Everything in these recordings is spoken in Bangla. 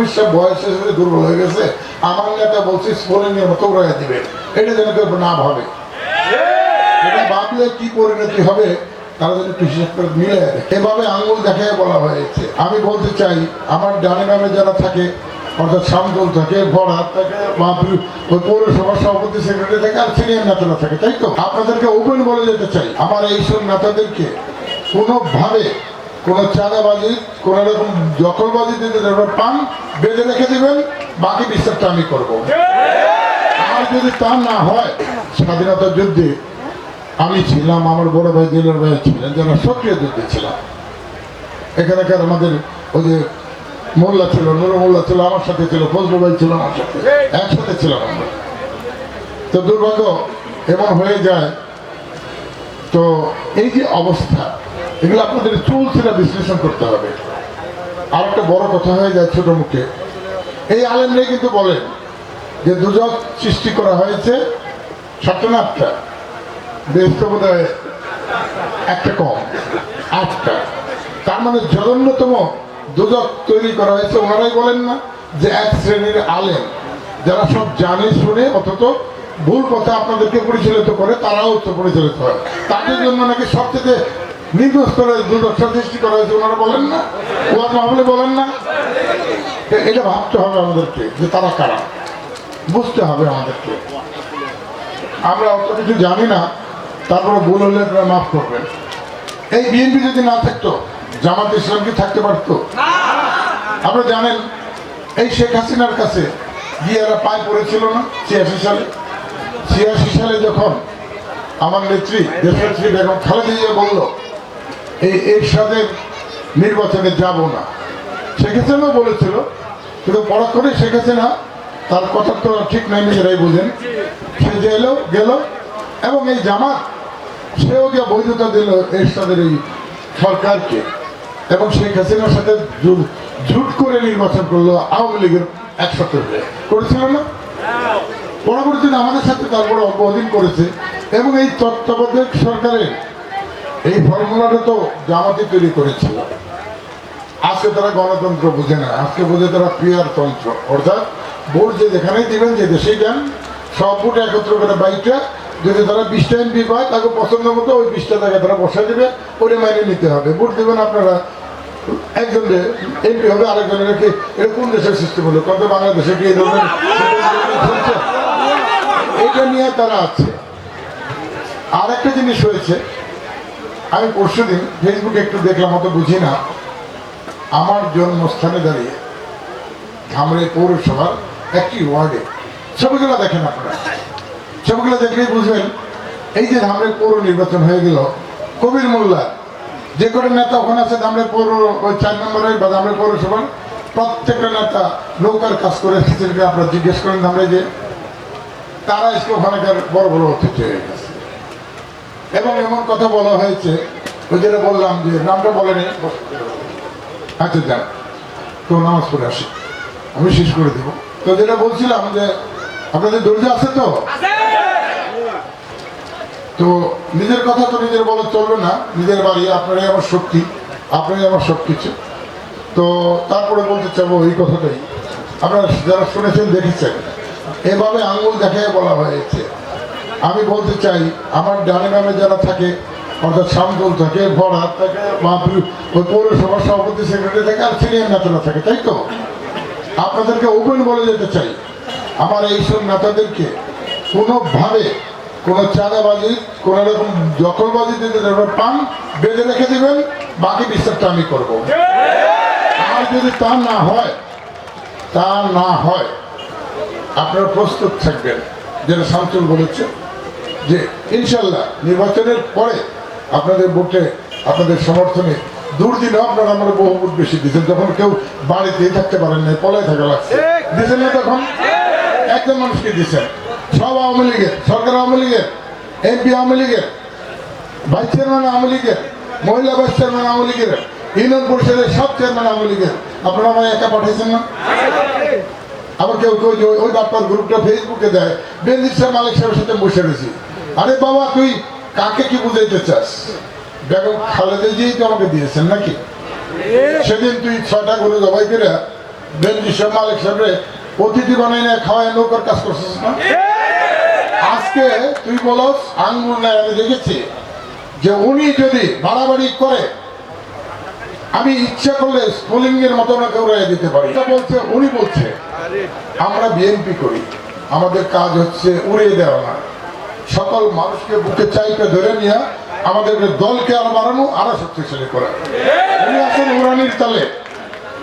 বিশ্ব বয়স হিসেবে দুর্বল হয়ে গেছে। আমার নেতা বলছে স্পোলিং এর মতো উড়াইয়া দিবে। এটা যেন কেউ না ভাবে। এটা ভাবলে কি পরিণতি হবে, তারা যদি একটু হিসেব করে মিলে এভাবে আঙ্গুল দেখায় বলা হয়েছে। আমি বলতে চাই, আমার ডানে নামে যারা থাকে, অর্থাৎ সামদল থাকে ভরাত থাকে বা ওই পৌরসভার সভাপতি, সেক্রেটারি থাকে, আর সিনিয়র নেতারা থাকে, তাই তো? আপনাদেরকে ওপেন বলে যেতে চাই। আমার এইসব নেতাদেরকে কোনোভাবে কোন চাঁদাবাজি, কোন রকম দখলবাজি আপনারা পান বেঁধে রেখে দিবেন, বাকি বিশ্বাসটা আমি করব। আর যদি তা না হয়, স্বাধীনতা যুদ্ধে আমি ছিলাম, আমার বড় ভাই, দিলের ভাই ছিলেন, যারা সক্রিয় যুদ্ধে ছিলাম। এখানকার আমাদের ওই যে মোল্লা ছিল, নুর মোল্লা ছিল, আমার সাথে ছিল ফজলু ভাই ছিল, আমার সাথে। একসাথে ছিলাম আমরা। তো দুর্ভাগ্য এমন হয়ে যায়। তো এই যে অবস্থা এগুলো আপনাদের চুল ছেড়ে বিশ্লেষণ করতে হবে। আর একটা বড় কথা হয়ে যায় ছোট মুখে। এই আলেমরাই কিন্তু বলেন যে দুজক সৃষ্টি করা হয়েছে সাতটা না বেস্ত একটা কম, আটটা। তার মানে জঘন্যতম দুজক তৈরি করা হয়েছে। ওনারাই বলেন না যে এক শ্রেণির আলেম, যারা সব জানে, শুনে, অথচ ভুল পথে আপনাদেরকে পরিচালিত করে, তারাও পরিচালিত হয়। তাদের জন্য নাকি সবচেয়ে নিম্ন স্তরে ওনারা বলেন না, ওয়াজ বলেন না। এটা ভাবতে হবে আমাদেরকে যে তারা কারা। বুঝতে হবে আমাদেরকে। আমরা অত কিছু জানি না, তারপরে ভুল হলে মাফ করবেন। এই বিএনপি যদি না থাকতো, জামাত ইসলাম কি থাকতে পারতো? আপনারা জানেন, এই শেখ হাসিনার কাছে গিয়ে এরা পায় পড়েছিল না, ছিয়াশি সালে? ছিয়াশি সালে যখন আমার নেত্রী, দেশনেত্রী বেগম খালেদা জিয়া বলল এই এরশাদের নির্বাচনে যাব না। শেখ হাসিনাও বলেছিল, কিন্তু পরাক্ষণে শেখ হাসিনা তার কথা তো ঠিক নাই, নিজেরাই বোঝেন। সে যে এলো গেল এবং এই জামাত, সেও গিয়ে বৈধতা দিল এরশাদের এই সরকারকে। এবং শেখ হাসিনার সাথে জুট করে নির্বাচন করল আওয়ামী লীগের একসাথে করেছিল না? পরবর্তীতে আমাদের সাথে তারপরে অল্পদিন করেছে। এবং এই তত্ত্বাবধায়ক সরকারের এই ফর্মুলাটা তো জামাতি তৈরি করেছিল আজকে তারা গণতন্ত্র বুঝে না, আজকে বুঝে তারা পিয়ার তন্ত্র। অর্থাৎ ভোট যে যেখানেই দিবেন, যে দেশেই যান সব ভোট একত্র করে বাইকটা যদি তারা বিশটা এমপি পায়, তাকে পছন্দ মতো ওই বিশটা জায়গায় তারা বসাই দেবে ওটা মাইনে নিতে হবে। ভোট দেবেন আপনারা, একজন এমপি হবে, আরেকজনের কি, এটা কোন দেশের সিস্টেম হলো? কত বাংলাদেশে কি ধরনের এটা নিয়ে তারা আছে। আর একটা জিনিস হয়েছে আমি পরশু দিন ফেসবুকে একটু দেখলাম, অত বুঝি না। আমার জন্মস্থানে দাঁড়িয়ে ধামরে পৌরসভার একটি ওয়ার্ডে, ছবিগুলো দেখেন আপনারা। ছবিগুলো দেখলেই বুঝবেন, এই যে ধামরে পৌর নির্বাচন হয়ে গেল, কবির মোল্লা, যে কটা নেতা ওখানে আছে, ধামরে পৌর ওই চার নম্বরে বা ধামরে পৌরসভার, প্রত্যেকটা নেতা নৌকার কাজ করে এসেছে আপনারা জিজ্ঞেস করেন ধামরে যে, তারা আজকে ওখানকার বড় বড় অতিথি হয়ে গেছে। এবং এমন কথা বলা হয়েছে ওই যেটা বললাম যে নামটা বলেনি। আচ্ছা যান তো নামাজ পড়ে আসি। আমি শেষ করে দেবো। তো যেটা বলছিলাম যে আপনাদের ধৈর্য আছে তো? তো নিজের কথা তো নিজের বলা চলবে না। নিজের বাড়ি আপনারাই আমার শক্তি আপনারাই আমার সব কিছু। তো তারপরে বলতে চাবো এই কথাটাই। আপনারা যারা শুনেছেন দেখেছেন। এভাবে আঙুল দেখায় বলা হয়েছে। আমি বলতে চাই, আমার ডানে নামে যারা থাকে, অর্থাৎ সামদল থাকে, ভরাত থাকে ওই পৌরসভার সভাপতি, সেক্রেটারি থাকে, আর সিনিয়র নেতারা থাকে, তাই তো? আপনাদেরকে ওপেন বলে যেতে চাই, আমার এইসব নেতাদেরকে কোনোভাবে কোনো চাঁদাবাজি, কোনো রকম দখলবাজি আপনারা পান বেঁধে রেখে দেবেন, বাকি বিশ্বাসটা আমি করব। আর যদি তা না হয়, তা না হয়, আপনারা প্রস্তুত থাকবেন, যেটা শামসুল বলেছে। যে ইনশাল্লাহ নির্বাচনের পরে আপনাদের ভোটে আপনাদের সমর্থনে দুর্দিনে আপনারা আমরা বহু ভোট বেশি দিচ্ছেন যখন কেউ বাড়িতেই থাকতে পারেন না পলায় থাকা লাগছে। দিচ্ছেন না তখন? একজন মানুষকে দিচ্ছেন সব আওয়ামী লীগের, সরকার আওয়ামী লীগের, এমপি আওয়ামী লীগের, ভাইস চেয়ারম্যান আওয়ামী লীগের, মহিলা ভাইস চেয়ারম্যান আওয়ামী লীগের, ইউনিয়ন পরিষদের সব চেয়ারম্যান আওয়ামী লীগের। আপনারা আমায় একা পাঠিয়েছেন না? আবার কেউ কেউ ওই- বাপ্পার গ্রুপটা ফেসবুকে দেয়, বেনজির সাহেব মালিক সাহেবের সাথে বসে রয়েছি। আরে বাবা, তুই কাকে কি বুঝাইতে চাস? বেগম খালেদা জিই তো আমাকে দিয়েছেন নাকি? সেদিন তুই ছয়টা গরু জবাই করে বেঞ্জি মালিক সাহেবরে অতিথি বানাই না নৌকার কাজ করছিস না? আজকে তুই বলস, আঙ্গুর নাই আমি দেখেছি যে উনি যদি বাড়াবাড়ি করে, আমি ইচ্ছা করলে স্পোলিং এর মতো ওনাকে উড়াই দিতে পারি। বলছে, উনি বলছে, আমরা বিএনপি করি, আমাদের কাজ হচ্ছে উড়িয়ে দেওয়া। না সকল মানুষকে বুকে চাইপে ধরে নিয়ে আমাদের দলকে আরও বাড়ানো, আরও শক্তিশালী করা। উনি আছেন উড়ানির তালে।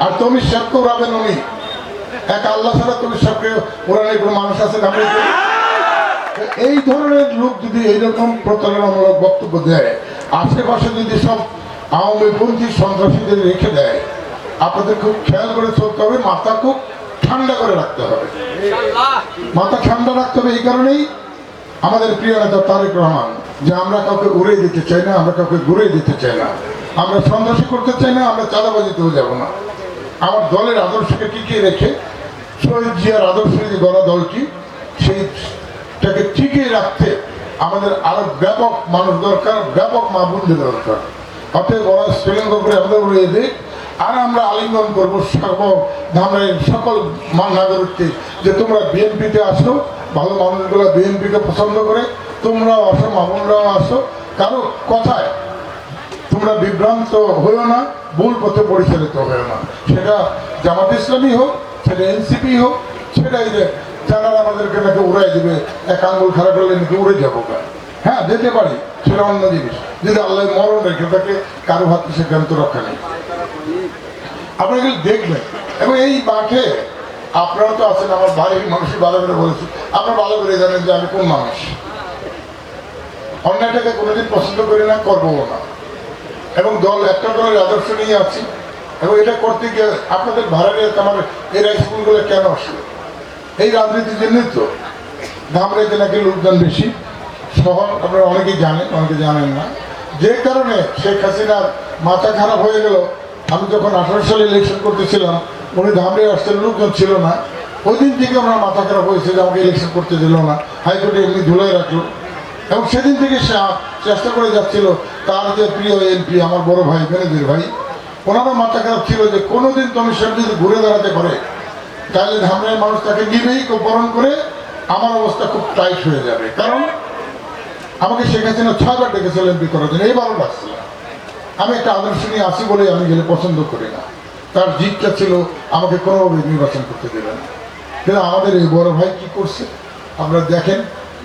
আর তুমি সাহেবকে উড়াবেন উনি। এক আল্লাহ ছাড়া তুমি সাহেবকে উড়ানির কোনো মানুষ আছে এই ধরনের লোক যদি এইরকম প্রতারণামূলক বক্তব্য দেয়, আশেপাশে যদি সব আওয়ামী আওয়ামীপন্থী সন্ত্রাসীদের রেখে দেয়, আপনাদের খুব খেয়াল করে চলতে হবে, মাথা খুব ঠান্ডা করে রাখতে হবে। মাথা ঠান্ডা রাখতে হবে এই কারণেই আমাদের প্রিয় নেতা তারেক রহমান, যে আমরা কাউকে উড়ে দিতে চাই না, আমরা কাউকে ঘুরে দিতে চাই না। আমরা সন্ত্রাসী করতে চাই না, আমরা চাঁদাবাজিতেও যাব না। আমার দলের আদর্শকে টিকিয়ে রেখে? শহীদ জিয়ার আদর্শের যে গড়া দলটি, সেইটাকে টিকিয়ে রাখতে আমাদের আরও ব্যাপক মানুষ দরকার, ব্যাপক মা বন্ধু দরকার। অতএব ওরা শ্রীলঙ্কা করে আমরা উড়িয়ে দিই আর আমরা আলিঙ্গন করব ধামের সকল নাগরিককে যে তোমরা বিএনপিতে আসো, ভালো মানুষগুলো বিএনপিকে পছন্দ করে তোমরাও আসো, মামুনরাও আসো। কারও কথায় তোমরা বিভ্রান্ত হয়েও না, ভুল পথে পরিচালিত হয়েও না। সেটা জামাত ইসলামী হোক, সেটা এনসিপি হোক সেটাই যে যারা আমাদেরকে নাকি উড়াই দেবে, এক আঙ্গুল খারাপ হলে নাকি উড়ে যাব। হ্যাঁ যেতে পারি, সেটা অন্য জিনিস। যদি আল্লাহ মরণ রেখে থাকে, কারও হাতে সে জ্ঞান তো রক্ষা নেই। আপনারা এগুলো দেখবেন। এবং এই মাঠে আপনারা তো আছেন, আমার বাড়ির মানুষই ভালো করে বলেছি, আপনারা ভালো করে জানেন যে আমি কোন মানুষ। অন্যায়টাকে কোনোদিন পছন্দ করি না করব না। এবং দল, একটা দলের আদর্শ নিয়ে আছি। এবং এটা করতে গিয়ে আপনাদের ভাড়া নিয়ে আমার এই স্কুলগুলো কেন আসলো? এই রাজনীতির জন্যই তো ধামরাইতে নাকি লোকদান বেশি। শহর আপনারা অনেকেই জানেন, অনেকে জানেন না। যে কারণে শেখ হাসিনার মাথা খারাপ হয়ে গেল আমি যখন আঠারো সালে ইলেকশন করতেছিলাম, উনি ধামরে আসতেন, লোকজন ছিল না। ওই দিন থেকে আমার মাথা খারাপ হয়েছে যে আমাকে ইলেকশন করতে দিল না। হাইকোর্টে এমনি ধুলাই রাখল। এবং সেদিন থেকে সে চেষ্টা করে যাচ্ছিল, তার যে প্রিয় এমপি, আমার বড় ভাই বেনজির ভাই, ওনারও মাথা খারাপ ছিল যে কোনোদিন সব যদি ঘুরে দাঁড়াতে পারে, তাহলে ধামরাই মানুষ তাকে নিবেই বরণ করে আমার অবস্থা খুব টাইট হয়ে যাবে। কারণ আমাকে শেখ হাসিনা ছয়বার ডেকেছিল এমপি করার জন্য, এইবারও ডাকছিল আমি একটা আদর্শ নিয়ে আসি বলে আমি গেলে পছন্দ করি না। তার জিতটা ছিল আমাকে কোনোভাবে নির্বাচন করতে দেবে না। কিন্তু আমাদের এই বড় ভাই কি করছে? আপনারা দেখেন,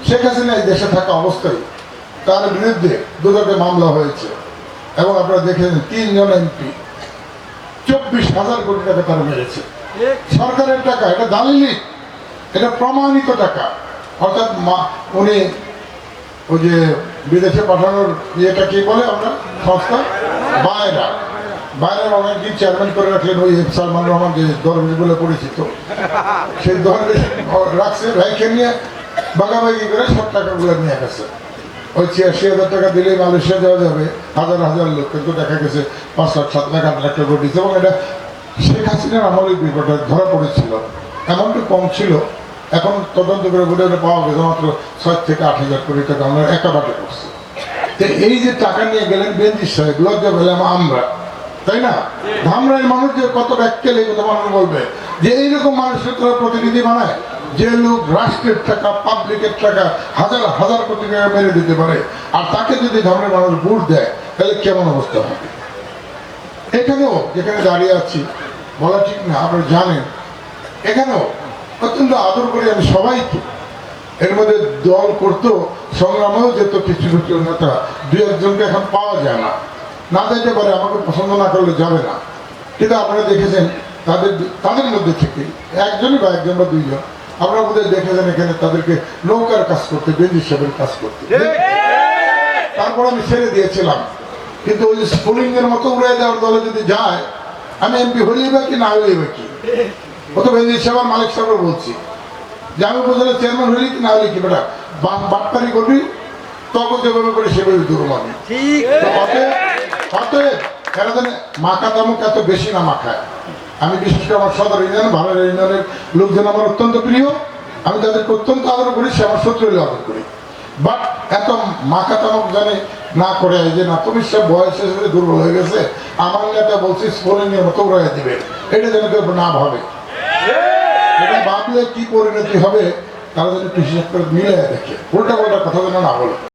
শেখ হাসিনা এই দেশে থাকা অবস্থায় তার বিরুদ্ধে দুদকে মামলা হয়েছে। এবং আপনারা দেখেন, তিনজন এমপি, চব্বিশ হাজার কোটি টাকা তারা মেরেছে। সরকারের টাকা, এটা দালিলি এটা প্রমাণিত টাকা। অর্থাৎ উনি ওই যে বিদেশে পাঠানোর ইয়েটা কি বলে আমরা? সংস্থা? বায়রা বাইরের অনেকদিন চেয়ারম্যান করে রাখলেন ওই সালমান রহমান যে দরবেশ বলে পরিচিত। সেই দরবেশ রাখছে রাইখে নিয়ে বাগাবাগি করে সব টাকাগুলো নিয়ে গেছে। ওই ছিয়াশি হাজার টাকা দিলে মালয়েশিয়া যাওয়া যাবে। হাজার হাজার লোক কিন্তু দেখা গেছে পাঁচ লাখ, সাত লাখ, আট লাখ টাকা দিচ্ছে এবং এটা শেখ হাসিনার আমলে বিপদটা ধরা পড়েছিল। এমনটা কম ছিল। এখন তদন্ত করে বলে পাওয়া গেছে, মাত্র ছয় থেকে আট হাজার কোটি টাকা আমরা একাবাটে করছি। তো এই যে টাকা নিয়ে গেলেন বেঞ্জির সাহেব, লজ্জা পেলাম আমরা তাই না? ধামরাইয়ের মানুষ যে কত ব্যাখ্যা এই কথা মানুষ বলবে, যে এইরকম মানুষের তোরা প্রতিনিধি বানায়, যে লোক রাষ্ট্রের টাকা, পাবলিকের টাকা, হাজার হাজার কোটি টাকা মেরে দিতে পারে, আর তাকে যদি ধামরাই মানুষ ভোট দেয়, তাহলে কেমন অবস্থা হবে? এখানেও যেখানে দাঁড়িয়ে আছি, বলা ঠিক না, আপনারা জানেন, এখানেও অত্যন্ত আদর করে আমি সবাইকে। এর মধ্যে দল করতো সংগ্রামেও যেত কিছু কিছু নেতা। দু একজনকে এখন পাওয়া যায় না। না যেতে পারে আমাকে পছন্দ না করলে যাবে না। কিন্তু আপনারা দেখেছেন তাদের তাদের মধ্যে থেকে একজনই বা একজন বা দুইজন আপনারা বোধহয় দেখেছেন এখানে তাদেরকে নৌকার কাজ করতে বেঞ্জি সাহেবের কাজ করতে। তারপর আমি ছেড়ে দিয়েছিলাম। কিন্তু ওই স্কুলিং এর মতো উড়ে দেওয়ার দলে যদি যায় আমি এমপি হলেই বা কি না হলেই বা কি? ও তো বেঞ্জির সাহেব মালিক সাহেব বলছি। যে আমি বোঝালে চেয়ারম্যান হলি না হলি কি বেটা? বাটপারি করবি? তখন যেভাবে করে সেভাবে দূর মানি তো অতএব অতএব এরা যেন মাখা এত বেশি না মাখায়। আমি বিশেষ করে আমার সদর ইউনিয়ন ইউনিয়নের লোকজন আমার অত্যন্ত প্রিয়। আমি তাদেরকে অত্যন্ত আদর করি সে আমার শত্রু আদর করি। বাট এত মাখা তামুক জানে না করে যে না তুমি সব বয়স এসে দুর্বল হয়ে গেছে আমার নেতা বলছি এর মতো উড়াই দিবে। এটা যেন কেউ না ভাবে। ভাবলে কি পরিণতি হবে, তারা যেন কৃষি করে মিলে দেখে। উল্টা পাল্টা কথা যেন না বলে।